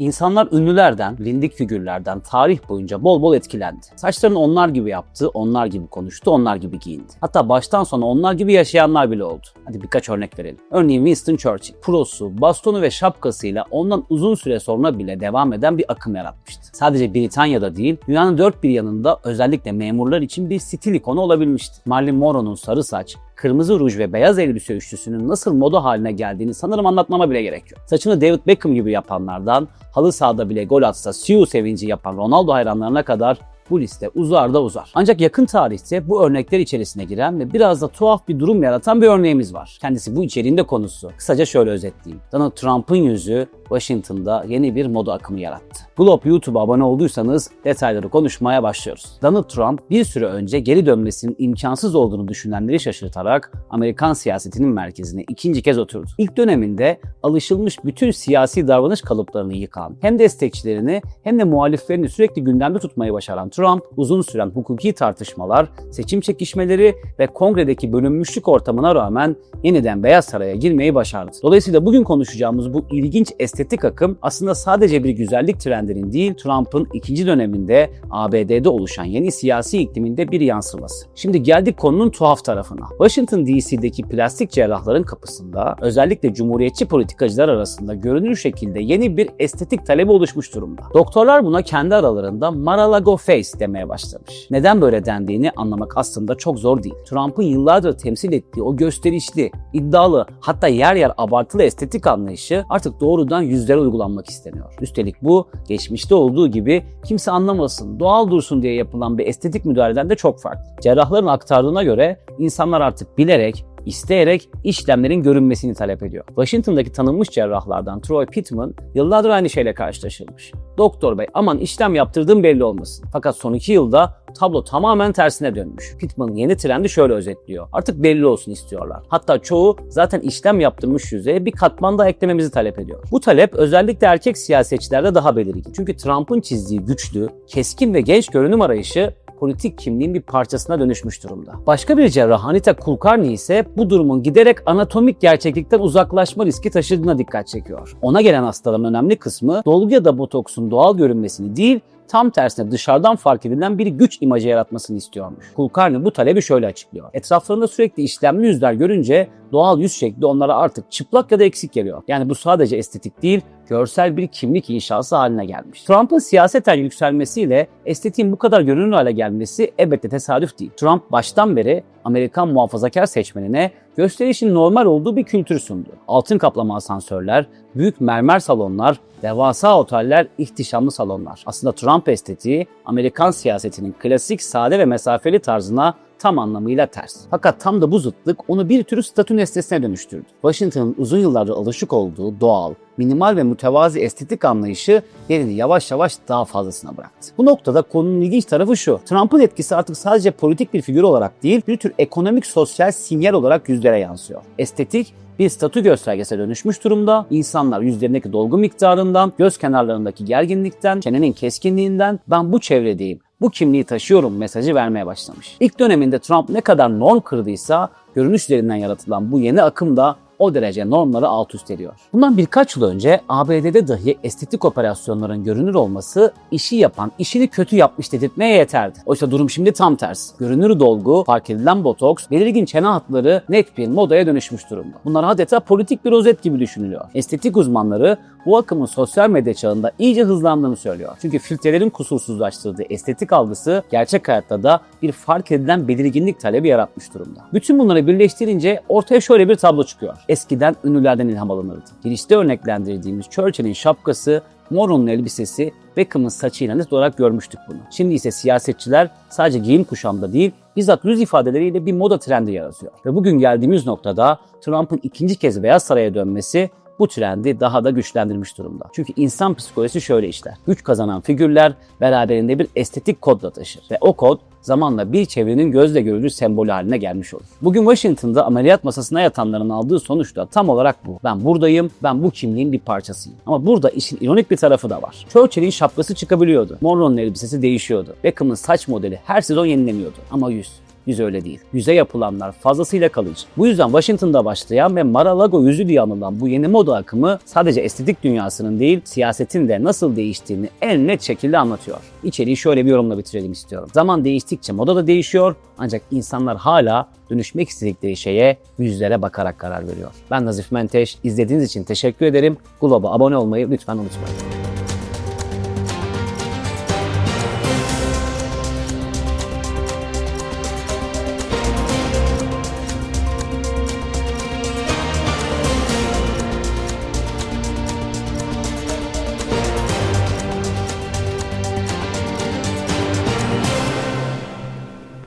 İnsanlar ünlülerden, lindik figürlerden tarih boyunca bol bol etkilendi. Saçlarını onlar gibi yaptı, onlar gibi konuştu, onlar gibi giyindi. Hatta baştan sona onlar gibi yaşayanlar bile oldu. Hadi birkaç örnek verelim. Örneğin Winston Churchill, prosu, bastonu ve şapkasıyla ondan uzun süre sonra bile devam eden bir akım yaratmıştı. Sadece Britanya'da değil, dünyanın dört bir yanında özellikle memurlar için bir stil ikonu olabilmişti. Marilyn Monroe'nun sarı saç, kırmızı ruj ve beyaz elbise üçlüsünün nasıl moda haline geldiğini sanırım anlatmama bile gerek yok. Saçını David Beckham gibi yapanlardan, halı sahada bile gol atsa Siu sevinci yapan Ronaldo hayranlarına kadar bu liste uzar da uzar. Ancak yakın tarihte bu örnekler içerisine giren ve biraz da tuhaf bir durum yaratan bir örneğimiz var. Kendisi bu içeriğin de konusu. Kısaca şöyle özetleyeyim. Donald Trump'ın yüzü Washington'da yeni bir moda akımı yarattı. Globe YouTube'a abone olduysanız detayları konuşmaya başlıyoruz. Donald Trump bir süre önce geri dönmesinin imkansız olduğunu düşünenleri şaşırtarak Amerikan siyasetinin merkezine ikinci kez oturdu. İlk döneminde alışılmış bütün siyasi davranış kalıplarını yıkan, hem destekçilerini hem de muhaliflerini sürekli gündemde tutmayı başaran Trump, uzun süren hukuki tartışmalar, seçim çekişmeleri ve kongredeki bölünmüşlük ortamına rağmen yeniden Beyaz Saray'a girmeyi başardı. Dolayısıyla bugün konuşacağımız bu ilginç estetik akım aslında sadece bir güzellik trendinin değil, Trump'ın ikinci döneminde ABD'de oluşan yeni siyasi ikliminde bir yansıması. Şimdi geldik konunun tuhaf tarafına. Washington DC'deki plastik cerrahların kapısında özellikle cumhuriyetçi politikacılar arasında görünür şekilde yeni bir estetik talebi oluşmuş durumda. Doktorlar buna kendi aralarında Mar-a-Lago face demeye başlamış. Neden böyle dendiğini anlamak aslında çok zor değil. Trump'ın yıllardır temsil ettiği o gösterişli, iddialı hatta yer yer abartılı estetik anlayışı artık doğrudan yüzlere uygulanmak isteniyor. Üstelik bu geçmişte olduğu gibi kimse anlamasın, doğal dursun diye yapılan bir estetik müdahaleden de çok farklı. Cerrahların aktardığına göre insanlar artık bilerek isteyerek işlemlerin görünmesini talep ediyor. Washington'daki tanınmış cerrahlardan Troy Pittman yıllardır aynı şeyle karşılaşılmış. Doktor bey aman işlem yaptırdığım belli olmasın. Fakat son iki yılda tablo tamamen tersine dönmüş. Pittman'ın yeni trendi şöyle özetliyor. Artık belli olsun istiyorlar. Hatta çoğu zaten işlem yaptırmış yüzeye bir katman daha eklememizi talep ediyor. Bu talep özellikle erkek siyasetçilerde daha belirgin. Çünkü Trump'ın çizdiği güçlü, keskin ve genç görünüm arayışı politik kimliğin bir parçasına dönüşmüş durumda. Başka bir cerrah Anita Kulkarni ise bu durumun giderek anatomik gerçeklikten uzaklaşma riski taşıdığına dikkat çekiyor. Ona gelen hastaların önemli kısmı dolgu ya da botoksun doğal görünmesini değil, tam tersine dışarıdan fark edilen bir güç imajı yaratmasını istiyormuş. Kulkarni bu talebi şöyle açıklıyor. Etraflarında sürekli işlemli yüzler görünce doğal yüz şekli onlara artık çıplak ya da eksik geliyor. Yani bu sadece estetik değil, görsel bir kimlik inşası haline gelmiş. Trump'ın siyaseten yükselmesiyle estetiğin bu kadar görünür hale gelmesi elbette tesadüf değil. Trump baştan beri Amerikan muhafazakar seçmenine gösterişin normal olduğu bir kültür sundu. Altın kaplama asansörler, büyük mermer salonlar, devasa oteller, ihtişamlı salonlar. Aslında Trump estetiği Amerikan siyasetinin klasik sade ve mesafeli tarzına tam anlamıyla ters. Fakat tam da bu zıtlık onu bir tür statü nesnesine dönüştürdü. Washington'ın uzun yıllardır alışık olduğu doğal, minimal ve mütevazi estetik anlayışı yerini yavaş yavaş daha fazlasına bıraktı. Bu noktada konunun ilginç tarafı şu. Trump'ın etkisi artık sadece politik bir figür olarak değil, bir tür ekonomik sosyal sinyal olarak yüzlere yansıyor. Estetik bir statü göstergesine dönüşmüş durumda. İnsanlar yüzlerindeki dolgu miktarından, göz kenarlarındaki gerginlikten, çenenin keskinliğinden ben bu çevredeyim, bu kimliği taşıyorum mesajı vermeye başlamış. İlk döneminde Trump ne kadar norm kırdıysa görünüş üzerinden yaratılan bu yeni akım da o derece normları alt üst ediyor. Bundan birkaç yıl önce ABD'de dahi estetik operasyonların görünür olması işi yapan işini kötü yapmış dedirtmeye yeterdi. Oysa durum şimdi tam tersi. Görünür dolgu, fark edilen botoks, belirgin çene hatları net bir modaya dönüşmüş durumda. Bunlar adeta politik bir rozet gibi düşünülüyor. Estetik uzmanları bu akımın sosyal medya çağında iyice hızlandığını söylüyor. Çünkü filtrelerin kusursuzlaştırdığı estetik algısı gerçek hayatta da bir fark edilen belirginlik talebi yaratmış durumda. Bütün bunları birleştirince ortaya şöyle bir tablo çıkıyor. Eskiden ünlülerden ilham alınırdı. Girişte örneklendirdiğimiz Churchill'in şapkası, Monroe'nun elbisesi, Beckham'ın saçıyla net olarak görmüştük bunu. Şimdi ise siyasetçiler sadece giyim kuşamda değil, bizzat yüz ifadeleriyle bir moda trendi yaratıyor. Ve bugün geldiğimiz noktada Trump'ın ikinci kez Beyaz Saray'a dönmesi bu trendi daha da güçlendirmiş durumda. Çünkü insan psikolojisi şöyle işler. Güç kazanan figürler beraberinde bir estetik kodla taşır ve o kod zamanla bir çevrenin gözle görülür sembolü haline gelmiş olur. Bugün Washington'da ameliyat masasına yatanların aldığı sonuç da tam olarak bu. Ben buradayım, ben bu kimliğin bir parçasıyım. Ama burada işin ironik bir tarafı da var. Churchill'in şapkası çıkabiliyordu. Monroe'nun elbisesi değişiyordu. Beckham'ın saç modeli her sezon yenileniyordu. Ama yüz Yüz öyle değil. Yüze yapılanlar fazlasıyla kalıcı. Bu yüzden Washington'da başlayan ve Mar-a-Lago yüzü diye anılan bu yeni moda akımı sadece estetik dünyasının değil, siyasetin de nasıl değiştiğini en net şekilde anlatıyor. İçeriği şöyle bir yorumla bitirelim istiyorum. Zaman değiştikçe moda da değişiyor ancak insanlar hala dönüşmek istedikleri şeye yüzlere bakarak karar veriyor. Ben Nazif Menteş. İzlediğiniz için teşekkür ederim. Globa abone olmayı lütfen unutmayın.